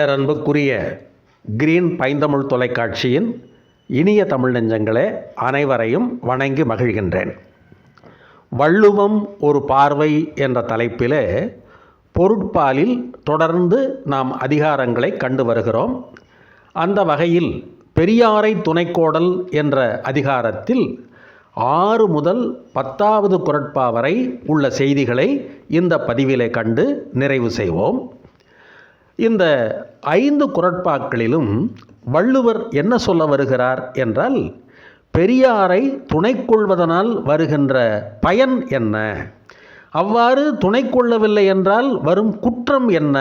பேரன்புக்குரிய green பைந்தமிழ் தொலைக்காட்சியின் இனிய தமிழ் நெஞ்சங்களே அனைவரையும் வணங்கி மகிழ்கின்றேன். வள்ளுவம் ஒரு பார்வை என்ற தலைப்பிலே பொருட்பாலில் தொடர்ந்து நாம் அதிகாரங்களை கண்டு வருகிறோம். அந்த வகையில் பெரியாரை துணைக்கோடல் என்ற அதிகாரத்தில் ஆறு முதல் பத்தாவது குரட்பா வரை உள்ள செய்திகளை இந்த பதிவிலே கண்டு நிறைவு செய்வோம். இந்த ஐந்து குரட்பாக்களிலும் வள்ளுவர் என்ன சொல்ல வருகிறார் என்றால் பெரியாரை துணை கொள்வதனால் வருகின்ற பயன் என்ன? அவ்வாறு துணை கொள்ளவில்லை என்றால் வரும் குற்றம் என்ன?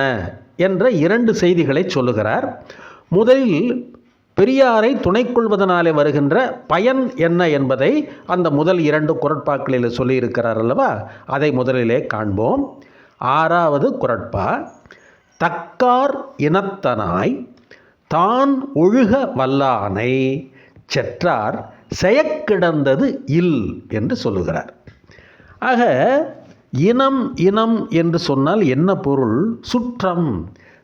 என்ற இரண்டு செய்திகளை சொல்லுகிறார். முதலில் பெரியாரை துணை கொள்வதனாலே வருகின்ற பயன் என்ன என்பதை அந்த முதல் இரண்டு குரட்பாக்களில் சொல்லியிருக்கிறார் அல்லவா? அதை முதலிலே காண்போம். ஆறாவது குரட்பா தக்கார் இனத்தனாய் தான் ஒழுக வல்லானை செற்றார் செயக்கிடந்தது இல் என்று சொல்லுகிறார். ஆக இனம் இனம் என்று சொன்னால் என்ன பொருள்? சுற்றம்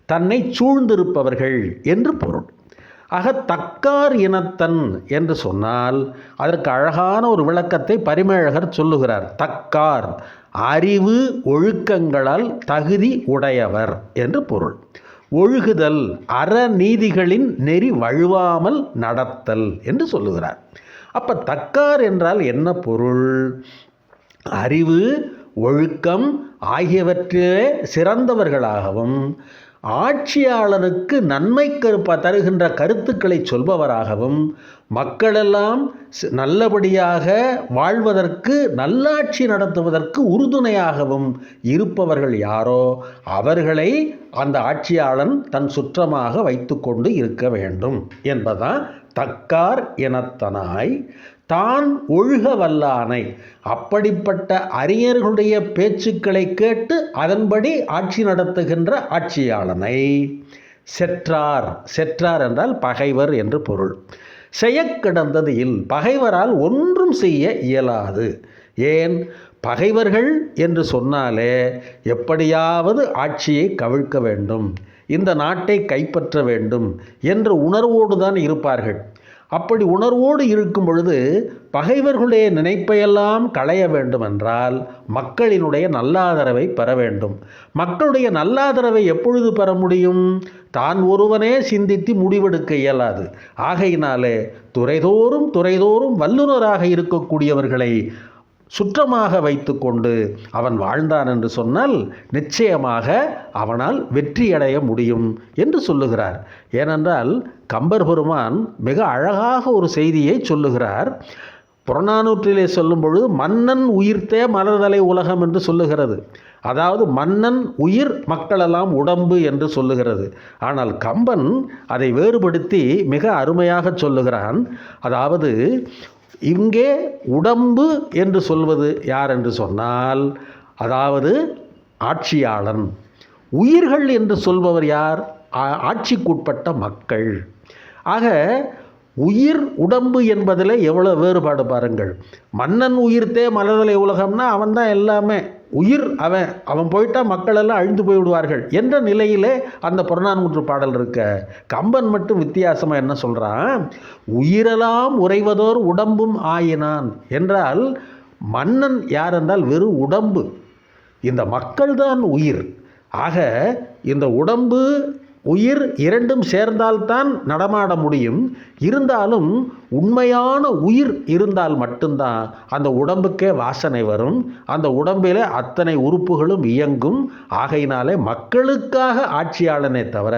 தன்னை சூழ்ந்திருப்பவர்கள் என்று பொருள். ஆக தக்கார் இனத்தன் என்று சொன்னால் அதற்கு அழகான ஒரு விளக்கத்தை பரிமேழகர் சொல்லுகிறார். தக்கார் அறிவு ஒழுக்கங்களால் தகுதி உடையவர் என்று பொருள். ஒழுகுதல் அறநீதிகளின் நெறி வழுவாமல் நடத்தல் என்று சொல்லுகிறார். அப்போ தக்கார் என்றால் என்ன பொருள்? அறிவு ஒழுக்கம் ஆகியவற்றிலே சிறந்தவர்களாகவும் ஆட்சியாளருக்கு நன்மை கருப்ப தருகின்ற கருத்துக்களை சொல்பவராகவும் மக்களெல்லாம் நல்லபடியாக வாழ்வதற்கு நல்லாட்சி நடத்துவதற்கு உறுதுணையாகவும் இருப்பவர்கள் யாரோ அவர்களை அந்த ஆட்சியாளன் தன் சுற்றமாக வைத்துக்கொண்டு இருக்க வேண்டும் என்பதான் தக்கார் எனத்தனாய் தான் ஒழுக வல்லானை. அப்படிப்பட்ட அறிஞர்களுடைய பேச்சுக்களை கேட்டு அதன்படி ஆட்சி நடத்துகின்ற ஆட்சியாளனை. செற்றார். செற்றார் என்றால் பகைவர் என்று பொருள். செய்யக்கிடந்தது இல் பகைவரால் ஒன்றும் செய்ய இயலாது. ஏன்? பகைவர்கள் என்று சொன்னாலே எப்படியாவது ஆட்சியை கவிழ்க்க வேண்டும். இந்த நாட்டை கைப்பற்ற வேண்டும் என்ற உணர்வோடு தான் இருப்பார்கள். அப்படி உணர்வோடு இருக்கும் பொழுது பகைவர்களுடைய நினைப்பையெல்லாம் களைய வேண்டுமென்றால் மக்களினுடைய நல்லாதரவை பெற வேண்டும். மக்களுடைய நல்லாதரவை எப்பொழுது பெற முடியும்? தான் ஒருவனே சிந்தித்து முடிவெடுக்க இயலாது. ஆகையினாலே துறைதோறும் துறைதோறும் வல்லுநராக இருக்கக்கூடியவர்களை சுற்றமாக வைத்துக்கொண்டு அவன் வாழ்ந்தான் என்று சொன்னால் நிச்சயமாக அவனால் வெற்றியடைய முடியும் என்று சொல்லுகிறார். ஏனென்றால் கம்பர் பெருமான் மிக அழகாக ஒரு செய்தியை சொல்லுகிறார். புறநானூற்றிலே சொல்லும் பொழுது மன்னன் உயிர்த்தே மலர்தலை உலகம் என்று சொல்லுகிறது. அதாவது மன்னன் உயிர் மக்களெல்லாம் உடம்பு என்று சொல்லுகிறது. ஆனால் கம்பன் அதை வேறுபடுத்தி மிக அருமையாக சொல்லுகிறான். அதாவது இங்கே உடம்பு என்று சொல்வது யார் என்று சொன்னால் அதாவது ஆட்சியாளன். உயிர்கள் என்று சொல்பவர் யார்? ஆட்சிக்குட்பட்ட மக்கள். ஆக உயிர் உடம்பு என்பதில் எவ்வளோ வேறுபாடு பாருங்கள். மன்னன் உயிர்த்தே மலர்தலை உலகம்னா அவன் தான் எல்லாமே. உயிர் அவன் அவன் போயிட்டா மக்கள் எல்லாம் அழிந்து போய்விடுவார்கள் என்ற நிலையிலே அந்த புறநானூற்று பாடல் இருக்க. கம்பன் மட்டும் வித்தியாசமாக என்ன சொல்கிறான் உயிரெல்லாம் உறைவதோர் உடம்பும் ஆயினான். என்றால் மன்னன் யார் என்றால் வெறும் உடம்பு. இந்த மக்கள் தான் உயிர். ஆக இந்த உடம்பு உயிர் இரண்டும் சேர்ந்தால்தான் நடமாட முடியும். இருந்தாலும் உண்மையான உயிர் இருந்தால் மட்டும்தான் அந்த உடம்புக்கே வாசனை வரும். அந்த உடம்பில் அத்தனை உறுப்புகளும் இயங்கும். ஆகையினாலே மக்களுக்காக ஆட்சியாளனே தவிர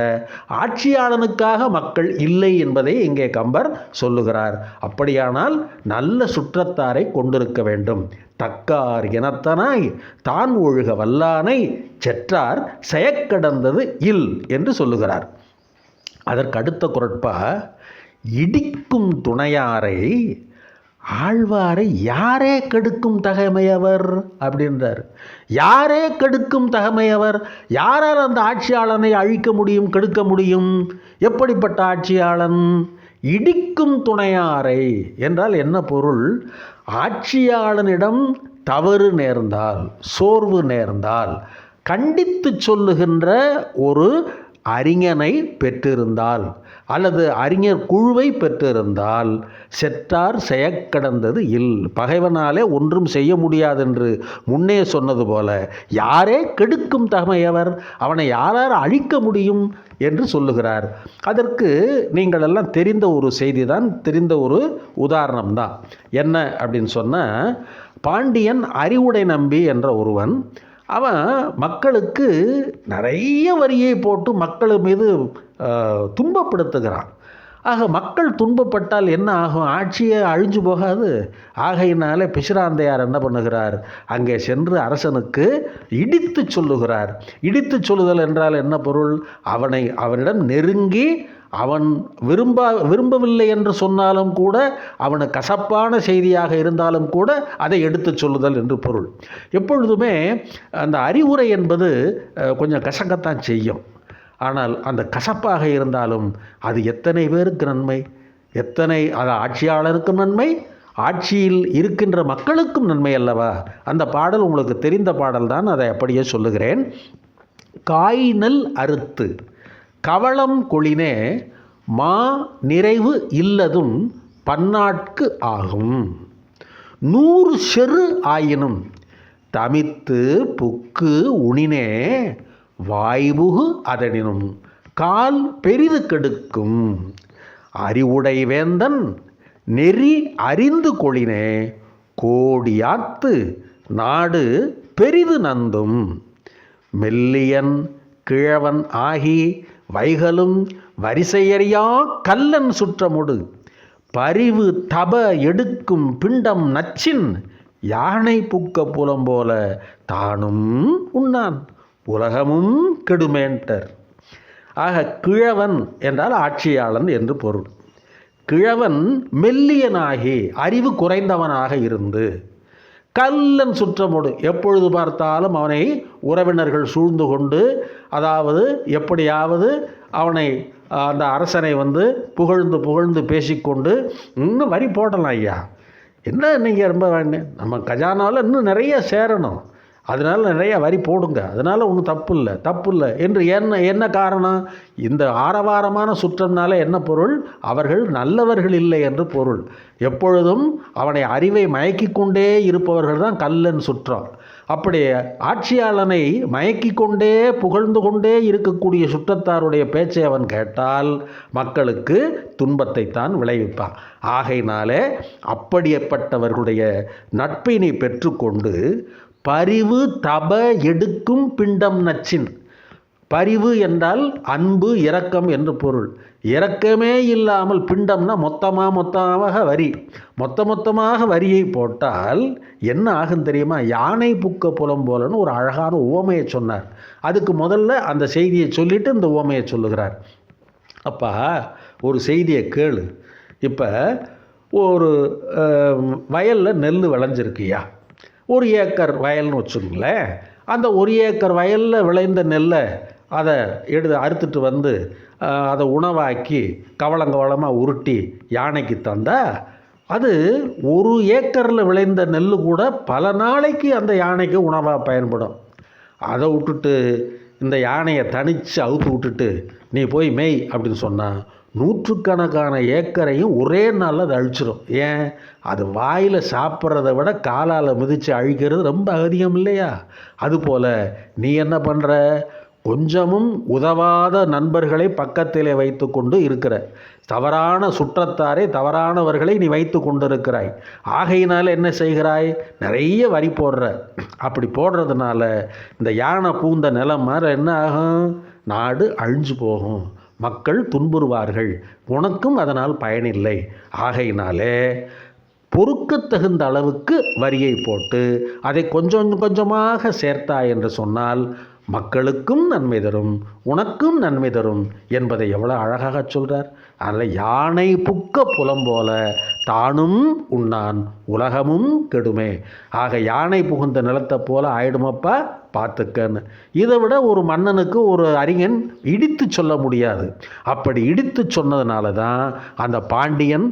ஆட்சியாளனுக்காக மக்கள் இல்லை என்பதை இங்கே கம்பர் சொல்லுகிறார். அப்படியானால் நல்ல சுற்றத்தாரை கொண்டிருக்க வேண்டும். தக்கார் இனத்தனாய் தான் ஒழுக வல்லானை செற்றார் செயக்கடந்தது இல் என்று சொல்லுகிறார். அதற்கு அடுத்த குரட்பா இடிக்கும் துணையாரை ஆழ்வாரை யாரே கெடுக்கும் தகைமையவர் அப்படின்றார். யாரே கெடுக்கும் தகமையவர்? யாரால் அந்த ஆட்சியாளனை அழிக்க முடியும் கெடுக்க முடியும்? எப்படிப்பட்ட ஆட்சியாளன்? இடிக்கும் துணையாரை என்றால் என்ன பொருள்? ஆட்சியாளனிடம் தவறு நேர்ந்தால் சோர்வு நேர்ந்தால் கண்டித்து சொல்லுகின்ற ஒரு அறிஞனை பெற்றிருந்தால் அல்லது அறிஞர் குழுவை பெற்றிருந்தால் செற்றார் செயக்கடந்தது இல். பகைவனாலே ஒன்றும் செய்ய முடியாதென்று முன்னே சொன்னது போல யாரே கெடுக்கும் தகமையவர் அவனை யாரார் அழிக்க முடியும் என்று சொல்லுகிறார். அதற்கு நீங்கள் எல்லாம் தெரிந்த ஒரு செய்தி தான் தெரிந்த ஒரு உதாரணம் தான் என்ன அப்படின்னு சொன்னால் பாண்டியன் அறிவுடை நம்பி என்ற ஒருவன் அவன் மக்களுக்கு நிறைய வரியை போட்டு மக்கள் மீது துன்பப்படுத்துகிறான். ஆக மக்கள் துன்பப்பட்டால் என்ன ஆகும்? ஆட்சியே அழிஞ்சு போகாது. ஆகையினாலே பிசுராந்தையார் என்ன பண்ணுகிறார்? அங்கே சென்று அரசனுக்கு இடித்து சொல்லுகிறார். இடித்து சொல்லுதல் என்றால் என்ன பொருள்? அவனை அவனிடம் நெருங்கி அவன் விரும்ப விரும்பவில்லை என்று சொன்னாலும் கூட அவனுக்கு கசப்பான செய்தியாக இருந்தாலும் கூட அதை எடுத்துச் சொல்லுதல் என்று பொருள். எப்பொழுதுமே அந்த அறிவுரை என்பது கொஞ்சம் கசக்கத்தான் செய்யும். ஆனால் அந்த கசப்பாக இருந்தாலும் அது எத்தனை பேருக்கு நன்மை? எத்தனை அது ஆட்சியாளருக்கும் நன்மை? ஆட்சியில் இருக்கின்ற மக்களுக்கும் நன்மை அல்லவா? அந்த பாடல் உங்களுக்கு தெரிந்த பாடல் தான் அதை அப்படியே சொல்லுகிறேன். காய்நல் அறுத்து. கவளம் கொளினே மா நிறைவு இல்லதும் பன்னாட்கு ஆகும். நூறு செரு ஆயினும் தமித்து புக்கு உணினே வாய்புகு அதனினும் கால் பெரிது கெடுக்கும். அறிவுடை வேந்தன் நெறி அறிந்து கொளினே கோடியாத்து நாடு பெரிது நந்தும். மெல்லியன் கிழவன் ஆகி வைகலும் வரிசையறியா கல்லன் சுற்றமுடு. பரிவு தப எடுக்கும் பிண்டம் நச்சின் யானை புக்க புலம் போல தானும் உண்ணான். உலகமும் கெடுமேன்டர். ஆக கிழவன் என்றால் ஆட்சியாளன் என்று பொருள். கிழவன் மெல்லியனாகி அறிவு குறைந்தவனாக இருந்து கல்லன் சுற்றமுடு. எப்பொழுது பார்த்தாலும் அவனை உறவினர்கள் சூழ்ந்து கொண்டு அதாவது எப்படியாவது அவனை அந்த அரசனை வந்து புகழ்ந்து புகழ்ந்து பேசிக்கொண்டு இன்னும் வரி போடலாம் ஐயா. என்ன நீங்கள் ரொம்ப நம்ம கஜானாவில் இன்னும் நிறைய சேரணும். அதனால் நிறைய வரி போடுங்க. அதனால் ஒன்றும் தப்பு இல்லை தப்பு இல்லை என்று என்ன என்ன காரணம்? இந்த ஆரவாரமான சுற்றம்னால என்ன பொருள்? அவர்கள் நல்லவர்கள் இல்லை என்று பொருள். எப்பொழுதும் அவனை அறிவை மயக்கிக்கொண்டே இருப்பவர்கள் தான் கல்லன் சுற்றம். அப்படி ஆட்சியாளனை மயக்கிக்கொண்டே புகழ்ந்து கொண்டே இருக்கக்கூடிய சுற்றத்தாருடைய பேச்சை அவன் கேட்டால் மக்களுக்கு துன்பத்தை தான் விளைவிப்பான். ஆகையினாலே அப்படிப்பட்டவர்களுடைய நட்பினை பெற்றுக்கொண்டு பரிவு தப எடுக்கும் பிண்டம் நச்சின். பரிவு என்றால் அன்பு இரக்கம் என்று பொருள். இரக்கமே இல்லாமல் பிண்டம்னா மொத்தமாக மொத்தமாக வரி. மொத்த மொத்தமாக வரியை போட்டால் என்ன ஆகும் தெரியுமா? யானை புக்க புலம் போலன்னு ஒரு அழகான உவமையை சொன்னார். அதுக்கு முதல்ல அந்த செய்தியை சொல்லிட்டு இந்த உவமையை சொல்லுகிறார். அப்பா ஒரு செய்தியை கேளு. இப்போ ஒரு வயலில் நெல் விளைஞ்சிருக்குயா ஒரு ஏக்கர் வயல்னு வச்சுக்கோங்களேன். அந்த ஒரு ஏக்கர் வயலில் விளைந்த நெல்லை அதை எடுத்து அறுத்துட்டு வந்து அதை உணவாக்கி கவளங்கவளமாக உருட்டி யானைக்கு தந்தா அது ஒரு ஏக்கரில் விளைந்த நெல் கூட பல நாளைக்கு அந்த யானைக்கு உணவாக பயன்படும். அதை விட்டுட்டு இந்த யானையை தனித்து அவுத்து விட்டுட்டு நீ போய் மெய் அப்படின்னு சொன்னால் நூற்றுக்கணக்கான ஏக்கரையும் ஒரே நாளில் அது அழிச்சிடும் ஏன்? அது வாயில் சாப்பிட்றத விட காலால் மிதித்து அழிக்கிறது ரொம்ப அதிகம் இல்லையா? அதுபோல் நீ என்ன பண்ணுற கொஞ்சமும் உதவாத நண்பர்களை பக்கத்திலே வைத்து கொண்டு இருக்கிற தவறான சுற்றத்தாரே தவறானவர்களை நீ வைத்து கொண்டிருக்கிறாய். ஆகையினால் என்ன செய்கிறாய்? நிறைய வரி போடுற. அப்படி போடுறதுனால இந்த யானை பூந்த நிலம் மாதிரி என்ன ஆகும்? நாடு அழிஞ்சு போகும். மக்கள் துன்புறுவார்கள். உனக்கும் அதனால் பயனில்லை. ஆகையினாலே பொறுக்கத்தகுந்த அளவுக்கு வரியை போட்டு அதை கொஞ்சம் கொஞ்சமாக சேர்த்தா என்று சொன்னால் மக்களுக்கும் நன்மை தரும் உனக்கும் நன்மை தரும் என்பதை எவ்வளோ அழகாக சொல்கிறார் அதில் யானை புக்க புலம் போல தானும் உண்ணான் உலகமும் கெடுமே. ஆக யானை புகுந்த நிலத்தை போல ஆயிடுமப்பா பார்த்துக்கன்னு. இதை விட ஒரு மன்னனுக்கு ஒரு அறிஞன் இடித்து சொல்ல முடியாது. அப்படி இடித்து சொன்னதுனால தான் அந்த பாண்டியன்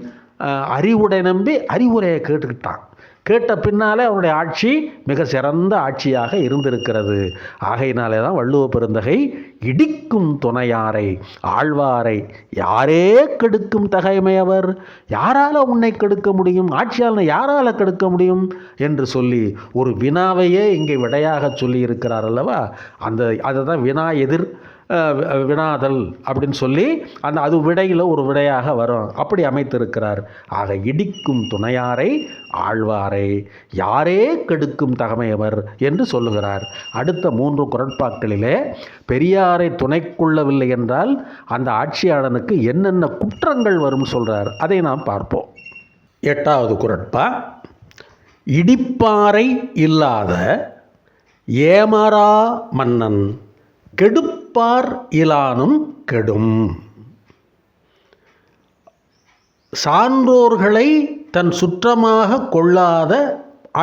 அறிவுடை நம்பி அறிவுரையை கேட்டுக்கிட்டான். கேட்ட பின்னாலே அவனுடைய ஆட்சி மிக சிறந்த ஆட்சியாக இருந்திருக்கிறது. ஆகையினாலே தான் வள்ளுவ பெருந்தகை இடிக்கும் துணையாரை ஆழ்வாரை யாரே கெடுக்கும் தகைமையவர்? யாரால் உன்னை கெடுக்க முடியும்? ஆட்சியாளனை யாரால் கெடுக்க முடியும்? என்று சொல்லி ஒரு வினாவையே இங்கே விடையாக சொல்லி இருக்கிறார் அல்லவா? அந்த அதை தான் வினா எதிர் வினாதல் அப்படின்னு சொல்லி அந்த அது விடையில் ஒரு விடையாக வரும். அப்படி அமைத்திருக்கிறார். ஆக இடிக்கும் துணையாரை ஆழ்வாரை யாரே கெடுக்கும் தகமையவர் என்று சொல்லுகிறார். அடுத்த மூன்று குரட்பாக்களிலே பெரியாரை துணை கொள்ளவில்லை என்றால் அந்த ஆட்சியாளனுக்கு என்னென்ன குற்றங்கள் வரும் சொல்கிறார் அதை நாம் பார்ப்போம். எட்டாவது குரட்பா இடிப்பாறை இல்லாத ஏமரா மன்னன். கெடுப்பார் இலானும் கெடும். சான்றோர்களை தன் சுற்றமாக கொள்ளாத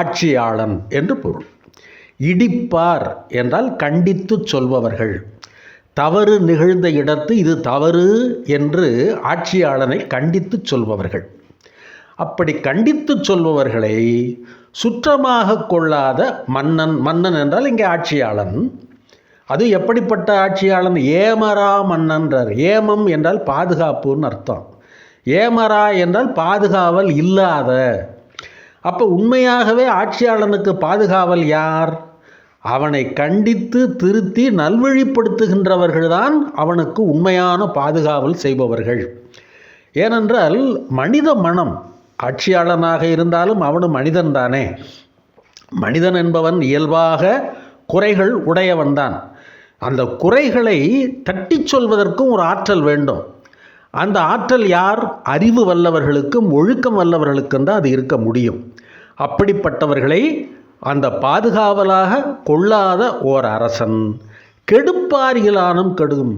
ஆட்சியாளன் என்று பொருள். இடிப்பார் என்றால் கண்டித்து சொல்பவர்கள். தவறு நிகழ்ந்த இடத்து இது தவறு என்று ஆட்சியாளனை கண்டித்து சொல்பவர்கள். அப்படி கண்டித்து சொல்பவர்களை சுற்றமாக கொள்ளாத மன்னன் மன்னன் என்றால் இங்கே ஆட்சியாளன். அது எப்படிப்பட்ட ஆட்சியாளன்? ஏமரா மன்னன்றார். ஏமம் என்றால் பாதுகாப்புன்னு அர்த்தம். ஏமரா என்றால் பாதுகாவல் இல்லாத. அப்போ உண்மையாகவே ஆட்சியாளனுக்கு பாதுகாவல் யார்? அவனை கண்டித்து திருத்தி நல்வழிப்படுத்துகின்றவர்கள்தான் அவனுக்கு உண்மையான பாதுகாவல் செய்பவர்கள். ஏனென்றால் மனித மனம் ஆட்சியாளனாக இருந்தாலும் அவனும் மனிதன் தானே மனிதன் என்பவன் இயல்பாக குறைகள் உடையவன்தான். அந்த குறைகளை தட்டிச் சொல்வதற்கும் ஒரு ஆற்றல் வேண்டும். அந்த ஆற்றல் யார்? அறிவு வல்லவர்களுக்கும் ஒழுக்கம் வல்லவர்களுக்கும் தான் அது இருக்க முடியும். அப்படிப்பட்டவர்களை அந்த பாதுகாவலாக கொள்ளாத ஓர் அரசன். கெடுப்பாரிகளானும் கெடும்.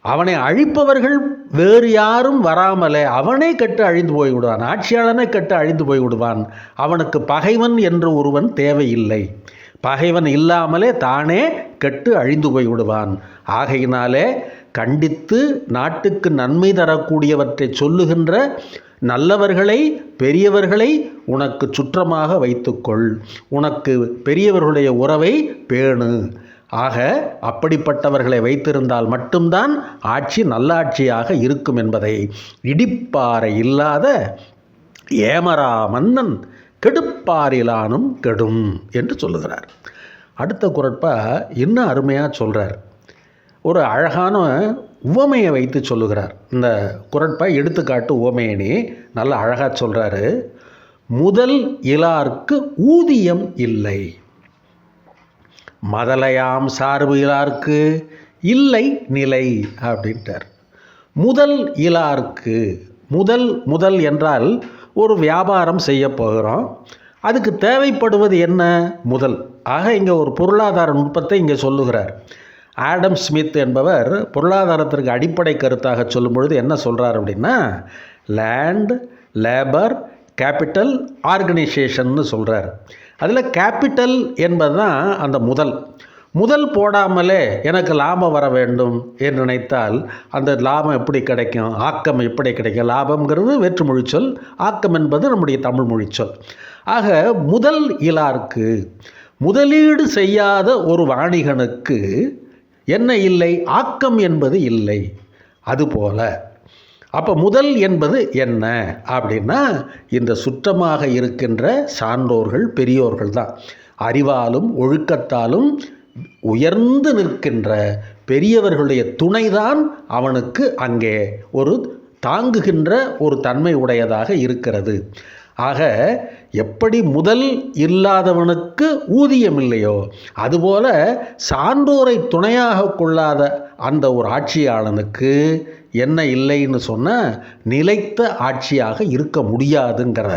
அவனை அழிப்பவர்கள் வேறு யாரும் வராமலே அவனே கெட்டு அழிந்து போய்விடுவான். ஆட்சியாளனை கெட்டு அழிந்து போய்விடுவான். அவனுக்கு பகைவன் என்று ஒருவன் தேவையில்லை. பகைவன் இல்லாமலே தானே கெட்டு அழிந்து போய்விடுவான். ஆகையினாலே கண்டித்து நாட்டுக்கு நன்மை தரக்கூடியவற்றை சொல்லுகின்ற நல்லவர்களை பெரியவர்களை உனக்கு சுற்றமாக வைத்துக்கொள். உனக்கு பெரியவர்களுடைய உறவை பேணு. ஆக அப்படிப்பட்டவர்களை வைத்திருந்தால் மட்டும்தான் ஆட்சி நல்லாட்சியாக இருக்கும் என்பதை. இடிப்பாறை இல்லாத ஏமரா மன்னன் கெடுப்பாரிலானும் கெடும் என்று சொல்லுகிறார். அடுத்த குரட்பா இன்னும் அருமையாக சொல்கிறார் ஒரு அழகான உவமையை வைத்து சொல்லுகிறார். இந்த குரட்பா எடுத்துக்காட்டு உவமையனே நல்ல அழகாக சொல்கிறாரு முதல் இலார்க்கு ஊதியம் இல்லை. மதலையாம் சார்பு இலார்க்கு இல்லை நிலை அப்படின்ட்டார். முதல் இலார்க்கு முதல் முதல் என்றால் ஒரு வியாபாரம் செய்ய போகிறோம். அதுக்கு தேவைப்படுவது என்ன? முதல். ஆக இங்கே ஒரு பொருளாதார நுட்பத்தை இங்கே சொல்லுகிறார். ஆடம் ஸ்மித் என்பவர் பொருளாதாரத்திற்கு அடிப்படை கருத்தாக சொல்லும் பொழுது என்ன சொல்கிறார் அப்படின்னா லேண்ட் லேபர் கேபிட்டல் ஆர்கனைசேஷன்னு சொல்கிறார் அதில் கேபிட்டல் என்பது தான் அந்த முதல். முதல் போடாமலே எனக்கு லாபம் வர வேண்டும் என்று நினைத்தால் அந்த லாபம் எப்படி கிடைக்கும்? ஆக்கம் எப்படி கிடைக்கும்? லாபம்ங்கிறது வேற்று மொழிச்சொல் ஆக்கம் என்பது நம்முடைய தமிழ் மொழிச்சொல் ஆக முதல் இலார்க்கு முதலீடு செய்யாத ஒரு வாணிகனுக்கு என்ன இல்லை? ஆக்கம் என்பது இல்லை. அதுபோல அப்போ முதல் என்பது என்ன? அப்படின்னா இந்த சுற்றமாக இருக்கின்ற சான்றோர்கள் பெரியோர்கள் தான். அறிவாலும் ஒழுக்கத்தாலும் உயர்ந்து நிற்கின்ற பெரியவர்களுடைய துணைதான் அவனுக்கு அங்கே ஒரு தாங்குகின்ற ஒரு தன்மை உடையதாக இருக்கிறது. ஆக எப்படி முதல் இல்லாதவனுக்கு ஊதியம் இல்லையோ அதுபோல சான்றோரை துணையாக கொள்ளாத அந்த ஒரு ஆட்சியாளனுக்கு என்ன இல்லைன்னு சொன்னால் நிலைத்த ஆட்சியாக இருக்க முடியாதுங்கிற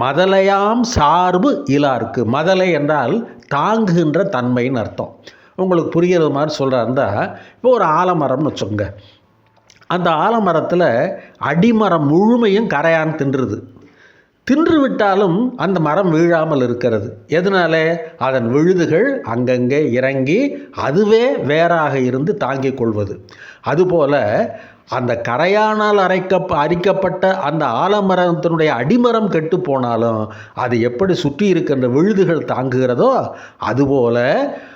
மதலையாம் சார்பு இலாருக்கு. மதலை என்றால் தாங்குகின்ற தன்மைன்னு அர்த்தம். உங்களுக்கு புரிகிறது மாதிரி சொல்கிறாருந்தா இப்போ ஒரு ஆலமரம்னு வச்சுக்கோங்க. அந்த ஆலமரத்தில் அடிமரம் முழுமையும் கரையான் தின்றுது. தின்று விட்டாலும் அந்த மரம் வீழாமல் இருக்கிறது. எதனால? அதன் விழுதுகள் அங்கங்கே இறங்கி அதுவே வேறாக இருந்து தாங்கிக் கொள்வது. அதுபோல் அந்த கரையானால் அரைக்க அரிக்கப்பட்ட அந்த ஆலமரத்தினுடைய அடிமரம் கெட்டு போனாலும் அது எப்படி சுற்றி இருக்கின்ற விழுதுகள் தாங்குகிறதோ அதுபோல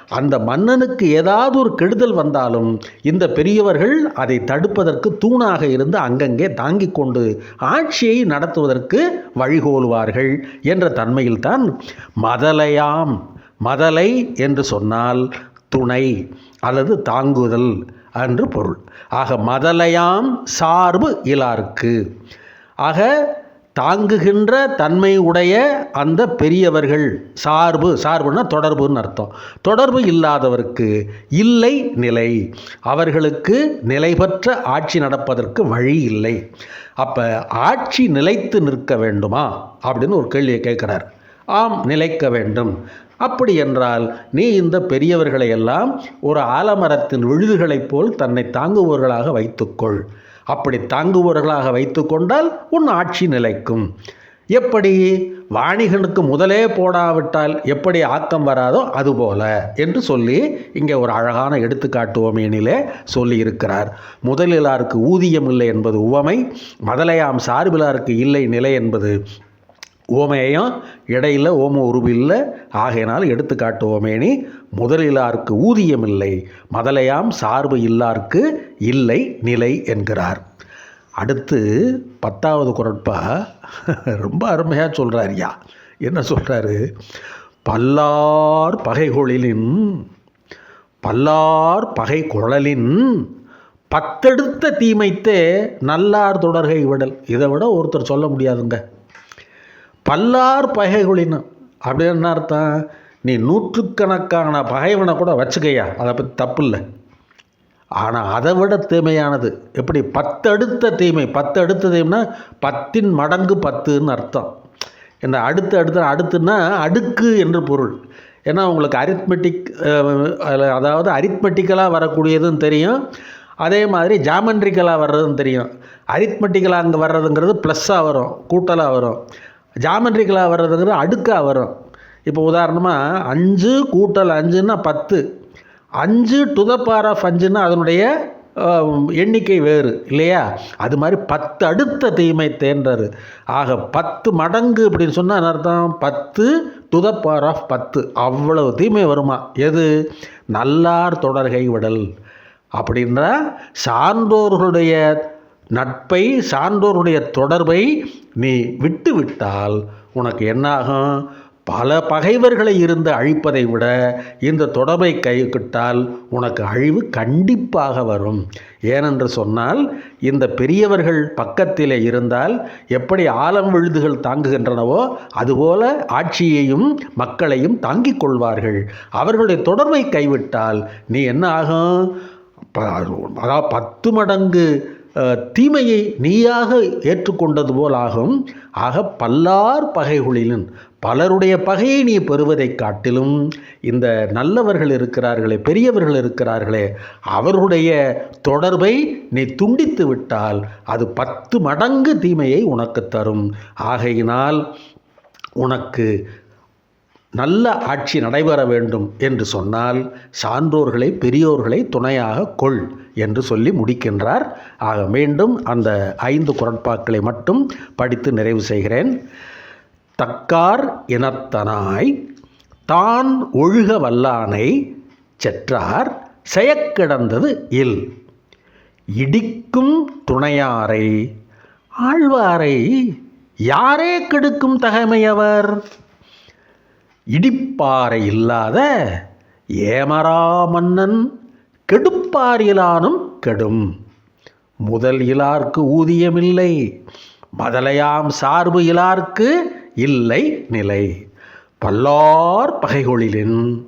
அந்த மன்னனுக்கு ஏதாவது ஒரு கெடுதல் வந்தாலும் இந்த பெரியவர்கள் அதை தடுப்பதற்கு தூணாக இருந்து அங்கங்கே தாங்கிக் கொண்டு ஆட்சியை நடத்துவதற்கு வழிகோலுவார்கள் என்ற தன்மையில்தான் மதலையாம் மதலை என்று சொன்னால் துணை அல்லது தாங்குதல். என்று பொருள். ஆக மதலையாம் சார்பு இலார்க்கு. ஆக தாங்குகின்ற தன்மை உடைய அந்த பெரியவர்கள் சார்பு சார்புன்னா தொடர்புன்னு அர்த்தம். தொடர்பு இல்லாதவருக்கு இல்லை நிலை. அவர்களுக்கு நிலைபற்ற ஆட்சி நடப்பதற்கு வழி இல்லை. அப்போ ஆட்சி நிலைத்து நிற்க வேண்டுமா? அப்படின்னு ஒரு கேள்வியை கேட்குறார். ஆம் நிலைக்க வேண்டும். அப்படி என்றால் நீ இந்த பெரியவர்களை எல்லாம் ஒரு ஆலமரத்தின் விழுதுகளைப் போல் தன்னை தாங்குபவர்களாக வைத்துக்கொள். அப்படி தாங்குபவர்களாக வைத்துக்கொண்டால் உன் ஆட்சி நிலைக்கும். எப்படி? வாணிகனுக்கு முதலே போடாவிட்டால் எப்படி ஆக்கம் வராதோ அதுபோல என்று சொல்லி இங்கே ஒரு அழகான எடுத்துக்காட்டுவோமேனிலே சொல்லியிருக்கிறார். முதலிலாருக்கு ஊதியம் இல்லை என்பது உவமை மதலையாம் சார்பிலாருக்கு இல்லை நிலை என்பது ஓமையம் இடையில் ஓம உருவில்லை ஆகையினால் எடுத்துக்காட்டு ஓமேனி முதலிலாருக்கு ஊதியம் இல்லை மதலையாம் சார்பு இல்லாருக்கு இல்லை நிலை என்கிறார். அடுத்து பத்தாவது குரட்பா ரொம்ப அருமையாக சொல்கிறார் யா. என்ன சொல்கிறாரு பல்லார் பகைகொழிலின் பல்லார் பகை குழலின் பத்தெடுத்த தீமைத்தே நல்லார் தொடர்கை விடல். இதை விட ஒருத்தர் சொல்ல முடியாதுங்க. பல்லார் பகைகளின் அப்படின்னு என்ன அர்த்தம்? நீ நூற்றுக்கணக்கான பகைவனை கூட வச்சுக்கையா? அதை பற்றி தப்பு இல்லை ஆனால் அதை விட தீமையானது எப்படி? பத்தடுத்த தீமை பத்து அடுத்த தீமைனா பத்தின் மடங்கு பத்துன்னு அர்த்தம். இந்த அடுத்து அடுத்து அடுத்துன்னா அடுக்கு என்று பொருள். ஏன்னா உங்களுக்கு அரித்மெட்டிக் அதாவது அரித்மெட்டிக்கலாக வரக்கூடியதும் தெரியும். அதே மாதிரி ஜாமெண்ட்ரிக்கலாக வர்றதும் தெரியும். அரித்மெட்டிக்கலாக அங்கே வர்றதுங்கிறது ப்ளஸ்ஸாக வரும் கூட்டலாக வரும். ஜாமெட்ரிக்கலாக வர்றதுங்கிறது அடுக்காக வரும். இப்போ உதாரணமாக அஞ்சு கூட்டல் அஞ்சுன்னா பத்து. அஞ்சு டு த ஆஃப் அஞ்சுன்னா அதனுடைய எண்ணிக்கை வேறு இல்லையா? அது மாதிரி பத்து அடுத்த தீமை தேன்றாரு ஆக பத்து மடங்கு அப்படின்னு சொன்னால் அர்த்தம்? பத்து டு த பவர் ஆஃப் பத்து. அவ்வளவு தீமை வருமா? எது? நல்லார் தொடர்கை விடல். அப்படின்ற சான்றோர்களுடைய நட்பை சான்றோருடைய தொடர்பை நீ விட்டுவிட்டால் உனக்கு என்னாகும்? பல பகைவர்களை இருந்து அழிப்பதை விட இந்த தொடர்பை கைக்கிட்டால் உனக்கு அழிவு கண்டிப்பாக வரும். ஏனென்று சொன்னால் இந்த பெரியவர்கள் பக்கத்தில் இருந்தால் எப்படி ஆலம் விழுதுகள் தாங்குகின்றனவோ அதுபோல ஆட்சியையும் மக்களையும் தாங்கிக் கொள்வார்கள். அவர்களுடைய தொடர்பை கைவிட்டால் நீ என்ன ஆகும்? அதாவது பத்து மடங்கு தீமையை நீயாக ஏற்றுக்கொண்டது போல் ஆகும். ஆக பல்லார் பகைகளிலும் பலருடைய பகையை நீ பெறுவதைக் காட்டிலும் இந்த நல்லவர்கள் இருக்கிறார்களே பெரியவர்கள் இருக்கிறார்களே அவர்களுடைய தொடர்பை நீ துண்டித்து விட்டால் அது பத்து மடங்கு தீமையை உனக்கு தரும். ஆகையினால் உனக்கு நல்ல ஆட்சி நடைபெற வேண்டும் என்று சொன்னால் சான்றோர்களை பெரியோர்களை துணையாக கொள் என்று சொல்லி முடிக்கின்றார். ஆக மீண்டும் அந்த ஐந்து குரட்பாக்களை மட்டும் படித்து நிறைவு செய்கிறேன். தக்கார் இனத்தனாய் தான் ஒழுக வல்லானை செற்றார் செயக்கிடந்தது இல். இடிக்கும் துணையாரை ஆழ்வாரை யாரே கெடுக்கும் தகைமையவர்? இடிப்பாறை இல்லாத ஏமரா மன்னன் கெடுப்பாரிலானும் கெடும். முதல் இலார்க்கு ஊதியமில்லை மதலையாம் சார்பு இலார்க்கு இல்லை நிலை. பல்லார் பகைகொழிலின்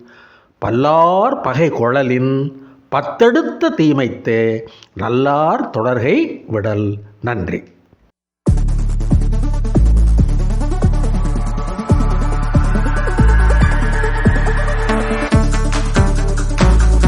பல்லார் பகை குழலின் பத்தெடுத்த தீமைத்தே நல்லார் தொடர்கை விடல். நன்றி.